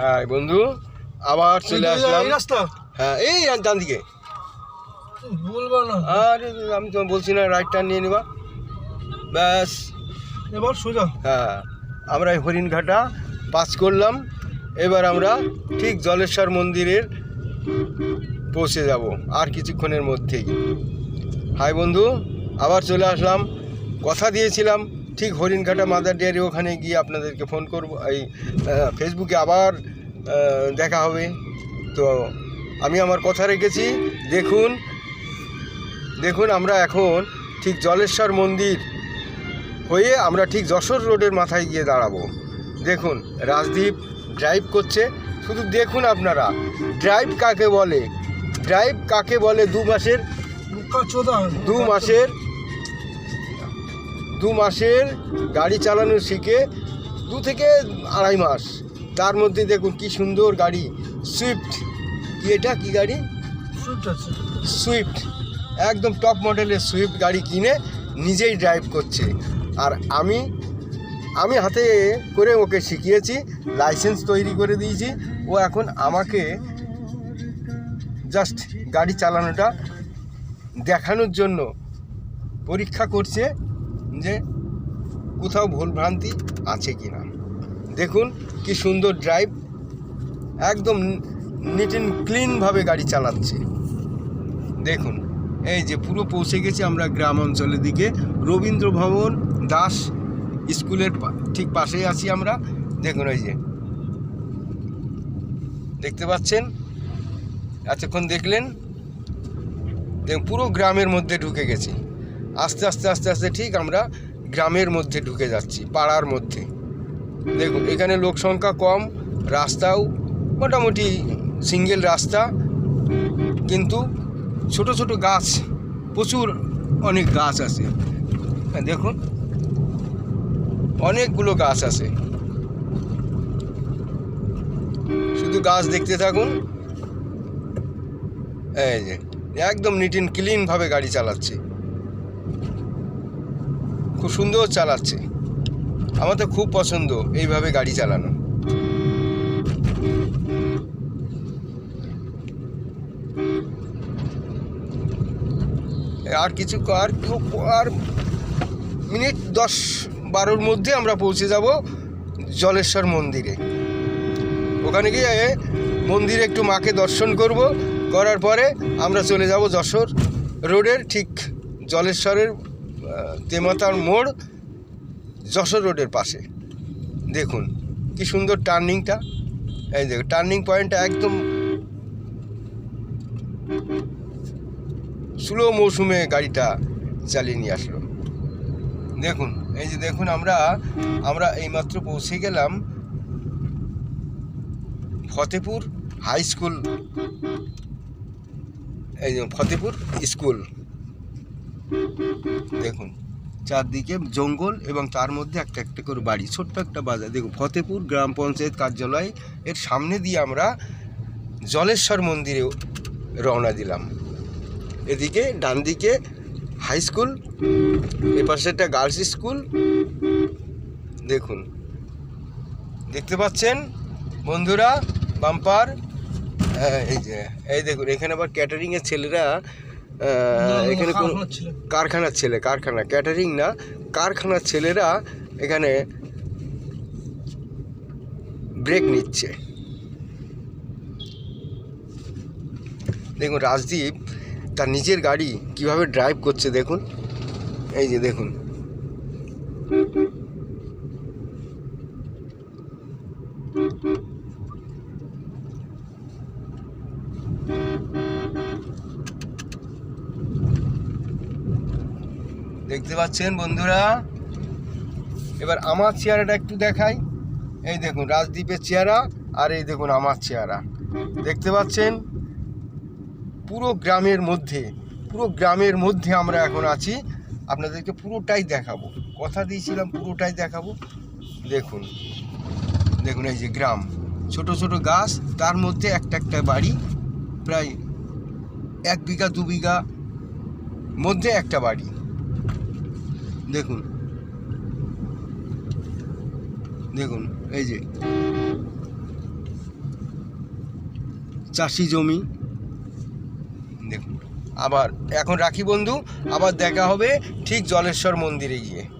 হ্যাঁ বন্ধু আবার চলে আসলাম। হ্যাঁ এই ডান দিকে। বলব না। আরে আমি তো বলছি না রাইট টার্ন নিয়ে নেবা। ব্যাস। এবার সোজা। হ্যাঁ আমরা এই হরিণঘাটা পাস করলাম। এবার আমরা ঠিক জলেশ্বর মন্দিরের পৌঁছে যাব আর কিছুক্ষণের মধ্যেই। হাই বন্ধু আবার চলে আসলাম। কথা দিয়েছিলাম ঠিক হরিণঘাটা মাদার ডেয়ারি ওখানে গিয়ে আপনাদেরকে ফোন করব। এই ফেসবুকে আবার দেখা হবে। তো আমি আমার কথা রেখেছি। দেখুন দেখুন আমরা এখন ঠিক জলেশ্বর মন্দির হয়ে আমরা ঠিক যশোর রোডের মাথায় গিয়ে দাঁড়াবো। দেখুন রাজদীপ ড্রাইভ করছে। শুধু দেখুন আপনারা ড্রাইভ কাকে বলে? ড্রাইভ কাকে বলে দু মাসের? দু মাসের দু মাসের গাড়ি চালানো শিখে দু থেকে আড়াই মাস। তার মধ্যে দেখুন কি সুন্দর গাড়ি। সুইফট কি এটা? কি গাড়ি? সুইফট একদম টপ মডেলের সুইফট গাড়ি কিনে নিজেই ড্রাইভ করছে। আর আমি আমি হাতে করে ওকে শিখিয়েছি লাইসেন্স তৈরি করে দিয়েছি। ও এখন আমাকে জাস্ট গাড়ি চালানোটা দেখানোর জন্য পরীক্ষা করছে। যে কোথাও ভুলভ্রান্তি আছে কি না। দেখুন কি সুন্দর ড্রাইভ একদম নিট অ্যান্ড ক্লিনভাবে গাড়ি চালাচ্ছে। দেখুন, এই যে পুরো পৌঁছে গেছি আমরা গ্রাম অঞ্চলের দিকে। রবীন্দ্র ভবন, দাস স্কুলের ঠিক পাশেই আছি আমরা। দেখুন এই যে। দেখতে পাচ্ছেন? এতক্ষণ দেখলেন? দেখুন, পুরো গ্রামের মধ্যে ঢুকে গেছি। আস্তে আস্তে আস্তে আস্তে ঠিক আমরা গ্রামের মধ্যে ঢুকে যাচ্ছি, পাড়ার মধ্যে। দেখুন, এখানে লোক সংখ্যা কম, রাস্তাও মোটামুটি সিঙ্গেল রাস্তা, কিন্তু ছোট ছোট গাছ, প্রচুর অনেক গাছ আছে। হ্যাঁ দেখুন, অনেকগুলো গাছ আছে। শুধু গাছ দেখতে থাকুন। এই যে, একদম নিট অ্যান্ড ক্লিনভাবে গাড়ি চালাচ্ছে। খুব সুন্দর চালাচ্ছে। আমার তো খুব পছন্দ এইভাবে গাড়ি চালানো। আর কিছু আর আর মিনিট দশ বারোর মধ্যে আমরা পৌঁছে যাব জলেশ্বর মন্দিরে। ওখানে গিয়ে মন্দিরে একটু মাকে দর্শন করব। করার পরে আমরা চলে যাব যশোর রোডের ঠিক জলেশ্বরের তেমাতার মোড় যশোর রোডের পাশে। দেখুন, কি সুন্দর টার্নিংটা এই দেখুন টার্নিং পয়েন্টটা একদম স্লো মৌসুমে গাড়িটা চালিয়ে নিয়ে আসলো। দেখুন, এই যে দেখুন আমরা আমরা এইমাত্র পৌঁছে গেলাম ফতেপুর হাই স্কুল। এই ফতেপুর স্কুল। দেখুন চারদিকে জঙ্গল এবং তার মধ্যে একটা একটা করে বাড়ি ছোট্ট একটা বাজার। দেখুন ফতেপুর গ্রাম পঞ্চায়েত কার্যালয় এর সামনে দিয়ে আমরা জলেশ্বর মন্দিরে রওনা দিলাম। এদিকে ডান দিকে হাই স্কুল এ পাশে একটা গার্লস স্কুল দেখুন দেখতে পাচ্ছেন? বন্ধুরা বাম্পার আহ, এই যে এই দেখুন এখানে আবার ক্যাটারিংয়ের ছেলেরা এখানে কোনো কারখানার ছেলে। কারখানা ক্যাটারিং না কারখানার ছেলেরা এখানে ব্রেক নিচ্ছে। দেখুন রাজদীপ তার নিজের গাড়ি কীভাবে ড্রাইভ করছে দেখুন। এই যে দেখুন। দেখতে পাচ্ছেন বন্ধুরা? এবার আমার চেহারাটা একটু দেখাই। এই দেখুন রাজদ্বীপের চেহারা আর এই দেখুন আমার চেহারা। দেখতে পাচ্ছেন? পুরো গ্রামের মধ্যে, পুরো গ্রামের মধ্যে আমরা এখন আছি। আপনাদেরকে পুরোটাই দেখাবো। কথা দিয়েছিলাম, পুরোটাই দেখাবো। দেখুন দেখুন এই যে গ্রাম। ছোট ছোট গাছ, তার মধ্যে একটা একটা বাড়ি, প্রায় এক বিঘা, দু বিঘা মধ্যে একটা বাড়ি। দেখুন। দেখুন, এই যে। চাষি জমি। দেখুন, আবার এখন রাখি বন্ধু, আবার দেখা হবে ঠিক জলেশ্বর মন্দিরে গিয়ে।